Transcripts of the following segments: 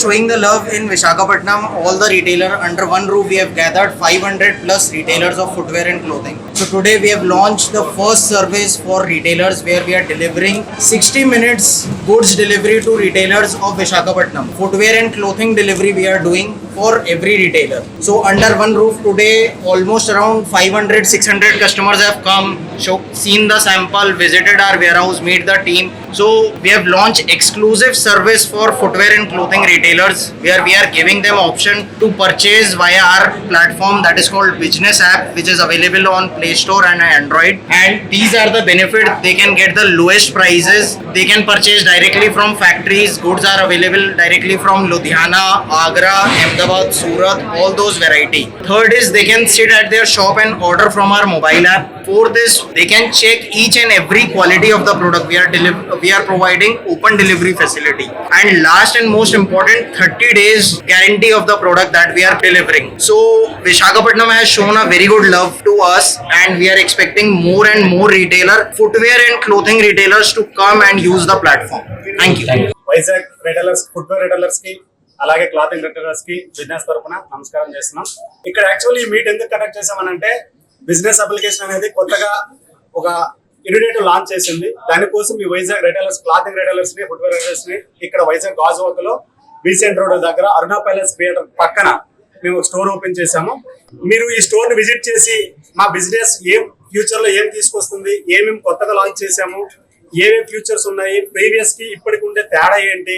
showing the love in Visakhapatnam, all the retailer under one roof, we have gathered 500 plus retailers of footwear and clothing. So today we have launched the first service for retailers where we are delivering 60 minutes goods delivery to retailers of Visakhapatnam. Footwear and clothing delivery we are doing for every retailer. So under one roof today, almost around 500, 600 customers have come, show, seen the sample, visited our warehouse, meet the team. So we have launched exclusive service for footwear and clothing retailers where we are giving them option to purchase via our platform that is called Business app, which is available on Play Store and Android. And these are the benefit they can get the lowest prices. They can purchase directly from factories. Goods are available directly from Ludhiana, Agra, Ahmedabad, Surat, all those variety. Third is they can sit at their shop and order from our mobile app. Fourth is they can check each and every quality of the product. We are deliver we are providing open delivery facility. And last and most important, 30 days guarantee of the product that we are delivering. So Visakhapatnam has shown a very good love to us and we are expecting more and more retailer, footwear and clothing retailers to come and use the platform. Thank you. Vizag retailers footwear రిటైలర్స్కి అలాగే clothing రిటైలర్స్కి business తరపున నమస్కారం చేస్తున్నాం ఇక్కడ actually meet ఎందుకు conduct చేసామనంటే business application అనేది కొత్తగా ఒక ఇనిడేటివ్ లాంచ్ చేసింది. దానికోసం ఈ వైజాగ్ రిటైలర్స్ క్లాతింగ్ రిటైలర్స్ని ఫుట్వేర్ రిటైలర్స్ని ఇక్కడ వైజాగ్ గాజువాక్లో బీసెంట్ రోడ్ దగ్గర అరుణా ప్యాలెస్ థియేటర్ పక్కన మేము స్టోర్ ఓపెన్ చేశాము. మీరు ఈ స్టోర్ని విజిట్ చేసి మా బిజినెస్ ఏం ఫ్యూచర్లో ఏం తీసుకొస్తుంది ఏమేమి కొత్తగా లాంచ్ చేశాము ఏమేమి ఫ్యూచర్స్ ఉన్నాయి ప్రీవియస్కి ఇప్పటికి ఉండే తేడా ఏంటి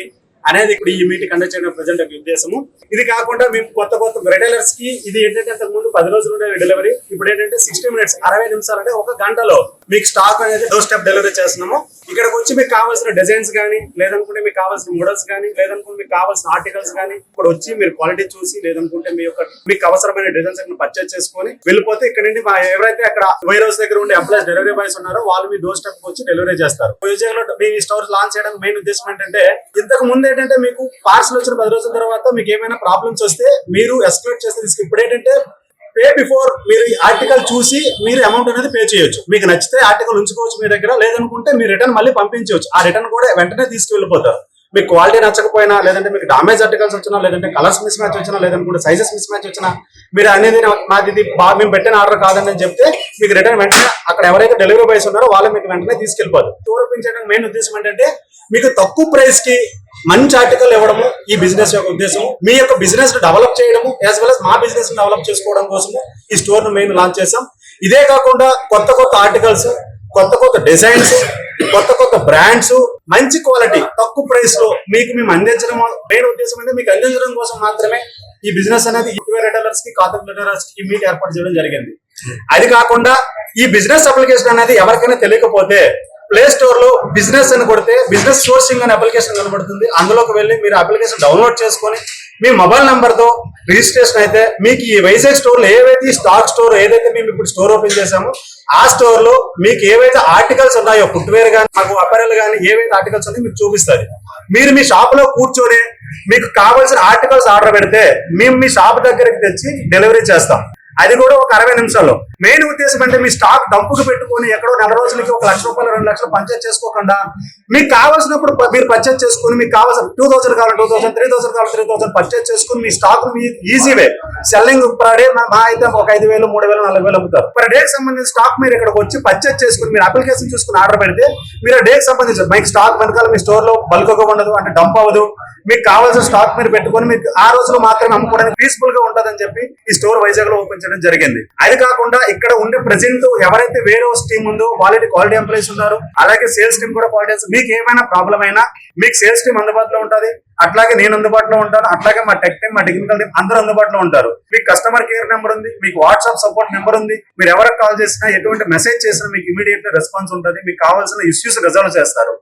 అనేది ఇప్పుడు ఈ మీటింగ్ కండక్ట్ చేయడం ప్రజెంట్ ఉద్దేశము. ఇది కాకుండా మేము కొత్త కొత్త రిటైలర్స్కి ఇది ఏంటంటే అంతకు ముందు పది రోజులు ఉండే డెలివరీ ఇప్పుడు ఏంటంటే సిక్స్టీ మినిట్స్ అరవై నిమిషాలు అంటే ఒక గంటలో మీకు స్టాక్ అనేది డోర్ స్టెప్ డెలివరీ చేస్తున్నాము. ఇక్కడికి వచ్చి మీకు కావాల్సిన డిజైన్స్ కానీ లేదనుకుంటే మీకు కావాల్సిన మోడల్స్ కానీ లేదనుకుంటే మీకు కావాల్సిన ఆర్టికల్స్ కానీ ఇక్కడ వచ్చి మీరు క్వాలిటీ చూసి లేదనుకుంటే మీ యొక్క మీకు అవసరమైన డిజైన్స్ అక్కడ పర్చేస్ చేసుకొని వెళ్ళిపోతే ఇక్కడ నుండి మా ఎవరైతే అక్కడ వైర్ హౌస్ దగ్గర ఉండే ఎంప్లాయీస్ డెలివరీ బాయ్స్ ఉన్నారో వాళ్ళు మీ డోర్ స్టెప్ వచ్చి డెలివరీ చేస్తారు. విజయ్లో మీ స్టోర్ లాంచ్ చేయడం మెయిన్ ఉద్దేశం ఏంటంటే ఇంతకు ముందు ఏంటంటే మీకు పార్సల్ వచ్చిన పది రోజుల తర్వాత మీకు ఏమైనా ప్రాబ్లమ్స్ వస్తే మీరు ఎస్కలేట్ చేస్తే తీసుకు- ఇప్పుడు ఏంటంటే పే బిఫోర్ మీరు ఈ ఆర్టికల్ చూసి మీరు అమౌంట్ అనేది పే చేయొచ్చు. మీకు నచ్చితే ఆర్టికల్ ఉంచుకోవచ్చు మీ దగ్గర లేదనుకుంటే మీరు రిటర్న్ మళ్ళీ పంపించవచ్చు. ఆ రిటర్న్ కూడా వెంటనే తీసుకువెళ్ళిపోతారు మీకు క్వాలిటీ నచ్చకపోయినా లేదంటే మీకు డామేజ్ ఆర్టికల్స్ వచ్చినా లేదంటే కలర్స్ మిస్ మ్యాచ్ వచ్చినా లేదనుకుంటే సైజెస్ మిస్ మ్యాచ్ వచ్చినా మీరు అనేది మాది ఇది బా- మేము పెట్టిన ఆర్డర్ కాదని చెప్తే మీకు రిటర్న్ వెంటనే అక్కడ ఎవరైతే డెలివరీ బాయ్స్ ఉన్నారో వాళ్ళు మీకు వెంటనే తీసుకెళ్ళిపోతారు చూపించడానికి మెయిన్ ఉద్దేశం ఏంటంటే మీకు తక్కువ ప్రైస్కి మంచి ఆర్టికల్ ఇవ్వడము ఈ బిజినెస్ యొక్క ఉద్దేశం మీ యొక్క బిజినెస్ డెవలప్ చేయడము యాజ్ వెల్ అస్ మా బిజినెస్ డెవలప్ చేసుకోవడం కోసము ఈ స్టోర్ను మేము లాంచ్ చేసాం ఇదే కాకుండా కొత్త కొత్త ఆర్టికల్స్ కొత్త కొత్త డిజైన్స్ కొత్త కొత్త బ్రాండ్స్ మంచి క్వాలిటీ తక్కువ ప్రైస్లో మీకు మేము అందించడం మెయిన్ ఉద్దేశం అంటే మీకు అందించడం కోసం మాత్రమే ఈ బిజినెస్ అనేది యూట్యూబ్ రిటైలర్స్కి కాంటాక్ట్ రిటైలర్స్కి మీకు ఏర్పాటు చేయడం జరిగింది. అది కాకుండా ఈ బిజినెస్ అప్లికేషన్ అనేది ఎవరికైనా తెలియకపోతే ప్లే స్టోర్లో బిజినెస్ అని కొడితే బిజినెస్ సోర్సింగ్ అనే అప్లికేషన్ కనబడుతుంది. అందులోకి వెళ్ళి మీరు అప్లికేషన్ డౌన్లోడ్ చేసుకొని మీ మొబైల్ నంబర్తో రిజిస్ట్రేషన్ అయితే మీకు ఈ వైజాగ్ స్టోర్లో ఏవైతే స్టాక్ స్టోర్ ఏదైతే మేము ఇప్పుడు స్టోర్ ఓపెన్ చేసామో ఆ స్టోర్లో మీకు ఏవైతే ఆర్టికల్స్ ఉన్నాయో ఫుట్వేర్ కానీ మాకు అపరల్ కానీ ఏవైతే ఆర్టికల్స్ ఉన్నాయో మీకు చూపిస్తారు. మీరు మీ షాప్లో కూర్చొని మీకు కావాల్సిన ఆర్టికల్స్ ఆర్డర్ పెడితే మేము మీ షాప్ దగ్గరికి తెచ్చి డెలివరీ చేస్తాం. అది కూడా ఒక అరవై నిమిషాల్లో మెయిన్ ఉద్దేశం అంటే మీ స్టాక్ డంపుకు పెట్టుకొని ఎక్కడో నెల రోజులకి ఒక లక్ష రూపాయలు రెండు లక్షలు పర్చేజ్ చేసుకోకుండా మీకు కావాల్సినప్పుడు మీరు పర్చేజ్ చేసుకుని మీకు కావాల్సిన టూ థౌసండ్ కావాలి టూ థౌసండ్ త్రీ థౌసండ్ కావాలి త్రీ థౌసండ్ పర్చేజ్ చేసుకుని మీ స్టాక్ మీ easy way selling per day మా అయితే ఒక ఐదు వేలు మూడు వేలు నాలుగు వేలు అమ్ముతారు. పర్ డేకి సంబంధించిన స్టాక్ మీరు ఇక్కడికి వచ్చి పర్చేజ్ చేసుకుని మీరు అప్లికేషన్ చూసుకుని ఆర్డర్ పెడితే మీరు ఆ డేకి సంబంధించిన మీకు స్టాక్ వెనకాల మీ స్టోర్లో బల్క్ ఉండదు అంటే డంప్ అవ్వదు. మీకు కావాల్సిన స్టాక్ మీరు పెట్టుకొని మీకు ఆ రోజులు మాత్రమే అమ్ముకోవడానికి పీస్ఫుల్గా ఉంటదని చెప్పి ఈ స్టోర్ వైజాగ్లో ఓపెన్ చేయడం జరిగింది. అది కాకుండా ఇక్కడ ఉండే ప్రజెంట్ ఎవరైతే వేరే టీమ్ ఉందో వాళ్ళకి క్వాలిటీ ఎంప్లాయీస్ ఉన్నారు అలాగే సేల్స్ టీమ్ కూడా క్వాలిటీ మీకు ఏమైనా ప్రాబ్లం అయినా మీకు సేల్స్ టీమ్ అందుబాటులో ఉంటుంది. అట్లాగే నేను అందుబాటులో ఉంటాను. అట్లాగే మా టెక్ టీమ్ మా టెక్నికల్ టీమ్ అందరూ అందుబాటులో ఉంటారు. మీకు కస్టమర్ కేర్ నెంబర్ ఉంది మీకు వాట్సాప్ సపోర్ట్ నెంబర్ ఉంది. మీరు ఎవరికి కాల్ చేసినా ఎటువంటి మెసేజ్ చేసినా మీకు ఇమీడియట్ రెస్పాన్స్ ఉంటుంది. మీకు కావాల్సిన ఇష్యూస్ రిజాల్వ్ చేస్తారు.